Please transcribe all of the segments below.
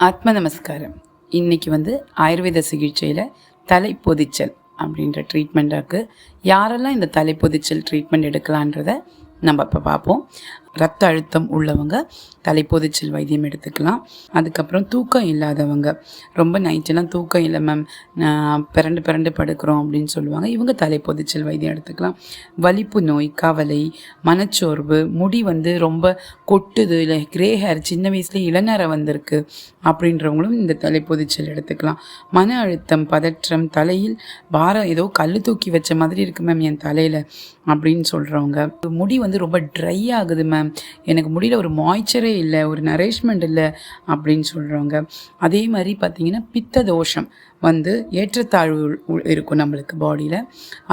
ஆத்ம நமஸ்காரம் இன்றைக்கி வந்து ஆயுர்வேத சிகிச்சையில் தலை பொதிச்சல் அப்படின்ற இருக்குது யாரெல்லாம் இந்த தலை பொதிச்சல் ட்ரீட்மெண்ட் எடுக்கலான்றத நம்ம இப்போ பார்ப்போம். ரத்த அழுத்தம் உள்ளவங்க தலைப்பொதிச்சல் வைத்தியம் எடுத்துக்கலாம். அதுக்கப்புறம் தூக்கம் இல்லாதவங்க. ரொம்ப நைட்டெல்லாம் தூக்கம் இல்லை மேம் பிறண்டு பிறண்டு படுக்கிறோம் அப்படின்னு சொல்லுவாங்க. இவங்க தலைப்பொதிச்சல் வைத்தியம் எடுத்துக்கலாம். வலிப்பு நோய் கவலை மனச்சோர்வு முடி வந்து ரொம்ப கொட்டுது இல்லை கிரே ஹேர் சின்ன வயசுல இளநரை வந்திருக்கு அப்படின்றவங்களும் இந்த தலை பொதிச்சல் எடுத்துக்கலாம். மன அழுத்தம் பதற்றம் தலையில் பாரம் ஏதோ கல் தூக்கி வச்ச மாதிரி இருக்கு மேம் என் தலையில் அப்படின்னு சொல்கிறவங்க முடி வந்து ரொம்ப ட்ரை ஆகுது மேம் எனக்கு முடியல ஒரு மாய்ச்சரே இல்லை ஒரு நரேஷ்மெண்ட் இல்லை அப்படின்னு சொல்கிறவங்க அதே மாதிரி பார்த்திங்கன்னா பித்த தோஷம் வந்து ஏற்றத்தாழ்வு இருக்கும் நம்மளுக்கு பாடியில்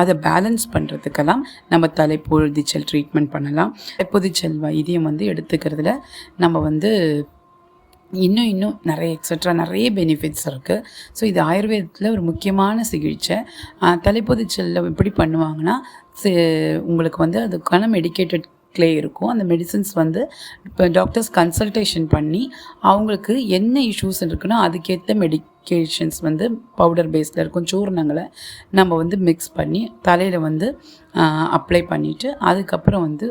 அதை பேலன்ஸ் பண்ணுறதுக்கெல்லாம் நம்ம தலைப்பொழுதிச்சல் ட்ரீட்மெண்ட் பண்ணலாம். தலைப்பொதிச்சல் வைத்தியம் வந்து எடுத்துக்கிறதுல நம்ம வந்து இன்னும் இன்னும் நிறைய எக்ஸட்ரா நிறைய பெனிஃபிட்ஸ் இருக்குது ஸோ இது ஆயுர்வேதத்தில் ஒரு முக்கியமான சிகிச்சை. தலைப்பொதிச்சலில் எப்படி பண்ணுவாங்கன்னா உங்களுக்கு வந்து அதுக்கான மெடிக்கேட்டட் கிளே இருக்கும். அந்த மெடிசன்ஸ் வந்து இப்போ டாக்டர்ஸ் கன்சல்டேஷன் பண்ணி அவங்களுக்கு என்ன இஷ்யூஸ் இருக்குன்னா அதுக்கேற்ற மெடிக்கேஷன்ஸ் வந்து பவுடர் பேஸில் இருக்கும். சூர்ணங்களை நம்ம வந்து மிக்ஸ் பண்ணி தலையில் வந்து அப்ளை பண்ணிவிட்டு அதுக்கப்புறம் வந்து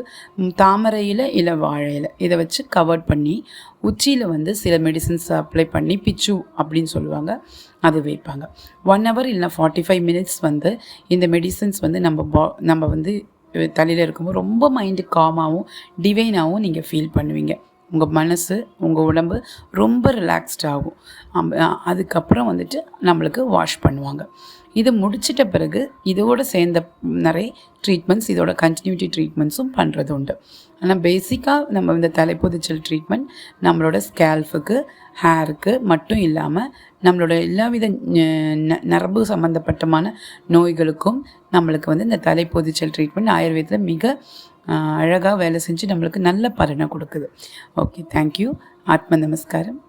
தாமரையில் இல்லை வாழையில் இதை வச்சு கவர் பண்ணி உச்சியில் வந்து சில மெடிசின்ஸ் அப்ளை பண்ணி பிச்சு அப்படின்னு சொல்லுவாங்க. அது வைப்பாங்க. ஒன் ஹவர் இல்லைனா ஃபார்ட்டி ஃபைவ் மினிட்ஸ் வந்து இந்த மெடிசன்ஸ் வந்து நம்ம பா நம்ம வந்து தலையில் இருக்கும்போது ரொம்ப மைண்டு காமாகவும் டிவைனாகவும் நீங்கள் ஃபீல் பண்ணுவீங்க. உங்கள் மனசு உங்கள் உடம்பு ரொம்ப ரிலாக்ஸ்ட் ஆகும். அம்- அதுக்கப்புறம் வந்துட்டு நம்மளுக்கு வாஷ் பண்ணுவாங்க. இது முடிச்சிட்ட பிறகு இதோட சேர்ந்த நிறைய ட்ரீட்மெண்ட்ஸ் இதோட கண்டினியூட்டி ட்ரீட்மெண்ட்ஸும் பண்ணுறது உண்டு. ஆனால் பேசிக்காக நம்ம இந்த தலைப்பொதிச்சல் ட்ரீட்மெண்ட் நம்மளோட ஸ்கேல்ஃபுக்கு ஹேருக்கு மட்டும் இல்லாமல் நம்மளோட எல்லாவித ந- நரம்பு சம்மந்தப்பட்டமான நோய்களுக்கும் நம்மளுக்கு வந்து இந்த தலைப்பொதிச்சல் ட்ரீட்மெண்ட் ஆயுர்வேதத்தில் மிக அழகாக வேலை செஞ்சு நம்மளுக்கு நல்ல பலனை கொடுக்குது. ஓகே தேங்க்யூ ஆத்ம நமஸ்காரம்.